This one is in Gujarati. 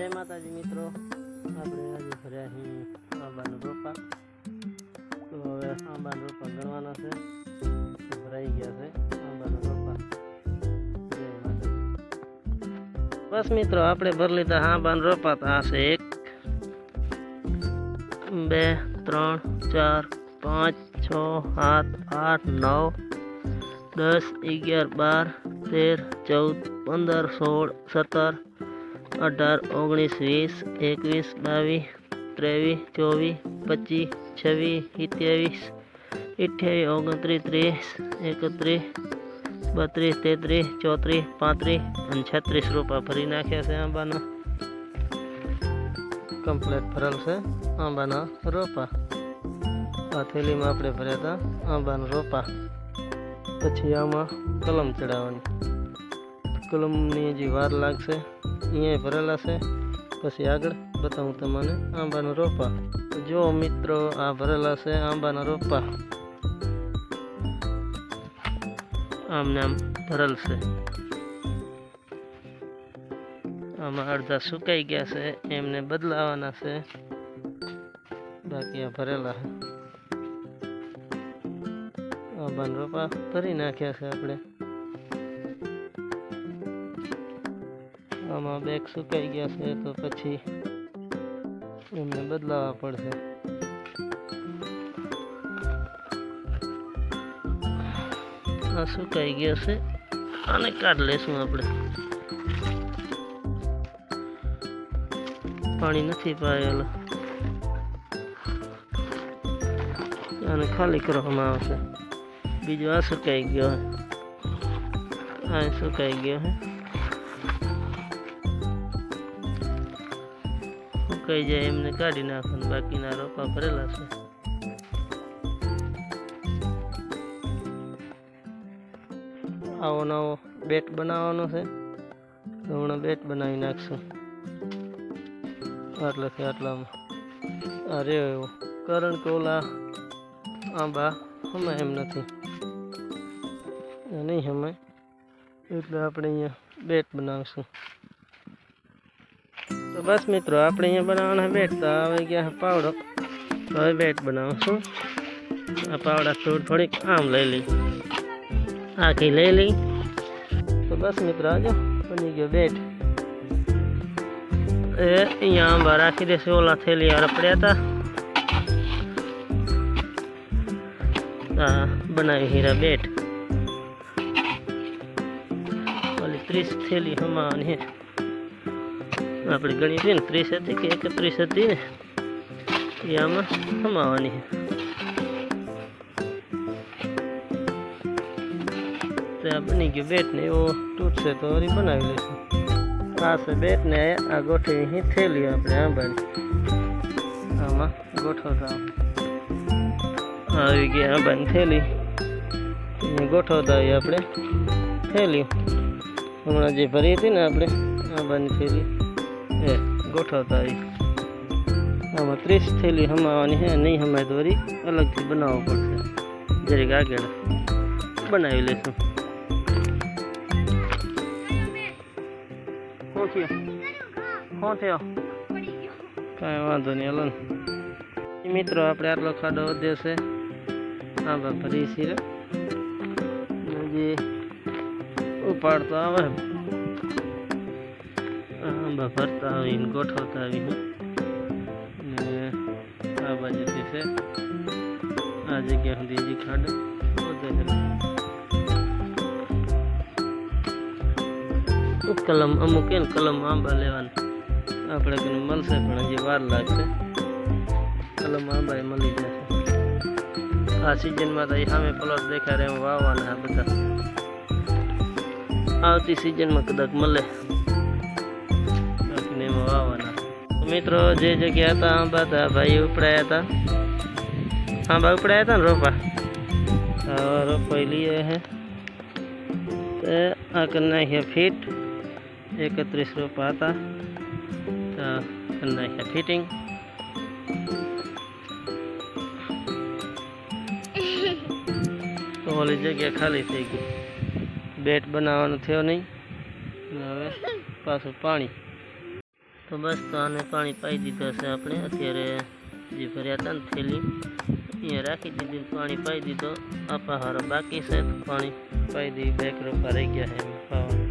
જય માતાજી મિત્રો. આપણે આજે ભર્યા અહીં આંબાનું રોપા. તો હવે આંબાનું રોપા ગણવાના છે. તો ભરાઈ ગયા છે આંબાનું રોપા. જય માતાજી. બસ મિત્રો, આપણે ભરી લીધા આંબાનું રોપા. તો આ છે એક, બે, ત્રણ, ચાર, પાંચ, છ, સાત, આઠ, નવ, દસ, અગિયાર, બાર, તેર, ચૌદ, પંદર, સોળ, સત્તર અઢાર, ઓગણીસ, વીસ, એકવીસ, બાવીસ, ત્રેવીસ, ચોવીસ, પચીસ, છવ્વીસ, સત્યાવીસ, અઠ્યાવીસ, ઓગણત્રીસ, ત્રીસ, એકત્રીસ, બત્રીસ, તેત્રીસ, ચોત્રીસ, પાંત્રીસ અને છત્રીસ રૂપિયા ભરી નાખ્યા છે આંબાના. કમ્પ્લેટ ભરેલ છે આંબાના રોપા. આ થેલીમાં આપણે ભર્યા હતા આંબાના રોપા. પછી આમાં કલમ ચડાવવાની. કલમની હજી વાર લાગશે. અહીંયા ભરેલા છે. પછી આગળ બતાવું તમને આંબાના રોપા. જો મિત્રો, આ ભરેલા છે આંબાના રોપા. આમને આમ ભરેલ છે. આમાં અડધા સુકાઈ ગયા છે, એમને બદલાવાના છે. બાકી આ ભરેલા આંબાના રોપા ભરી નાખ્યા છે આપણે. આમાં બેગ સુકાઈ ગયા છે તો પછી એમને બદલાવા પડશે. આ સુકાઈ ગયા છે. આને કાઢ લેશું આપણે. પાણી નથી પાયેલું. આને ખાલી કરવામાં આવશે. બીજું આ સુકાઈ ગયો હે આ સુકાઈ ગયો હે સુકાઈ જાય એમને કાઢી નાખવાનું, બાકીના રોપા ભરેલા છે. આવો નવો બેટ બનાવવાનો છે. હમણાં બેટ બનાવી નાખશું. આટલાથી આટલામાં. અરે એવો. કારણ કે ઓલા આંબા હમે એમ નથી. નહીં હમે. એટલે આપણે અહીંયા બેટ બનાવશું. તો બસ મિત્રો, આપણે અહીંયા બનાવવાના બેટ તો આવી ગયા પાવડો. તો હવે બેટ બનાવશું. આ પાવડા થોડી થોડીક આમ લઈ લઈ. આખી લઈ લઈ. તો બસ મિત્રો આજો બની ગયો બેટ એ અહીંયા આંબા રાખી દેશે. ઓલા થેલી રપડ્યા પડ્યા હતા. હા બનાવી હીરા બેટ ઓલી ત્રીસ થેલી હમાવાની હે આપણે ગણી હતી ને, ત્રીસ હતી કે એકત્રીસ હતી ને? એ આમાં સમાવાની તો બની ગયું બેટ ને, એવો તૂટશે તો વળી બનાવી લઈશું. આ છે બેટ ને, આ ગોઠવી અહીં થેલી આપણે આંબાની. આમાં ગોઠવતા આવી. ગયા આંબાની થેલી. ગોઠવતા આવીએ આપણે. થેલી. હમણાં જે ભરી હતી ને આપણે, આંબાની થેલી. એ ગોઠવતા હોય. આમાં ત્રીસ થેલી હમાવાની છે નહીં હમાય તો વળી અલગથી બનાવવો પડશે. જરીક આગળ બનાવી લઈશું. શું થયો? શું થયો? કાંઈ વાંધો નહીં, હલો મિત્રો આપણે આટલો ખાડો વધ્યો છે. આંબા ભરી છીએ. જે ઉપાડતો આવે. આંબા ભરતા આવીને ગોઠવતા આવીને ને આ બાજુથી છે આ જગ્યા સુધી હજી ખાડો વધે છે કલમ અમુક એને કલમ આંબા લેવાની આપણે કોઈને મળશે પણ હજી વાર લાગશે કલમ આંબા એ મળી જશે આ સિઝનમાં તો અહીં સામે પ્લોટ દેખાડે એમ વાવવાના આ બધા આવતી સિઝનમાં કદાચ મળે મિત્રો જે જગ્યા હતા આંબા હતા ભાઈ ઉપડાયા હતા આંબા ઉપડાયા હતા ને રોપા હા રોપાઈ લઈએ હે તે આ કરી નાખ્યા ફીટ એકત્રીસ રોપા હતા તો કરી નાખ્યા ફિટિંગ તો ઓલી જગ્યા ખાલી થઈ ગઈ બેટ બનાવવાનો થયો નહીં અને હવે પાછું પાણી તો બસ તો આને પાણી પાઈ દીધા છે આપણે. અત્યારે જે ભર્યા હતા ને થેલી, અહીંયા રાખી દીધી પાણી પાઈ દીધો. આપણા હારો બાકી છે, પાણી પાઈ દઈએ બેક રોપા રહી ગયા છે, એમ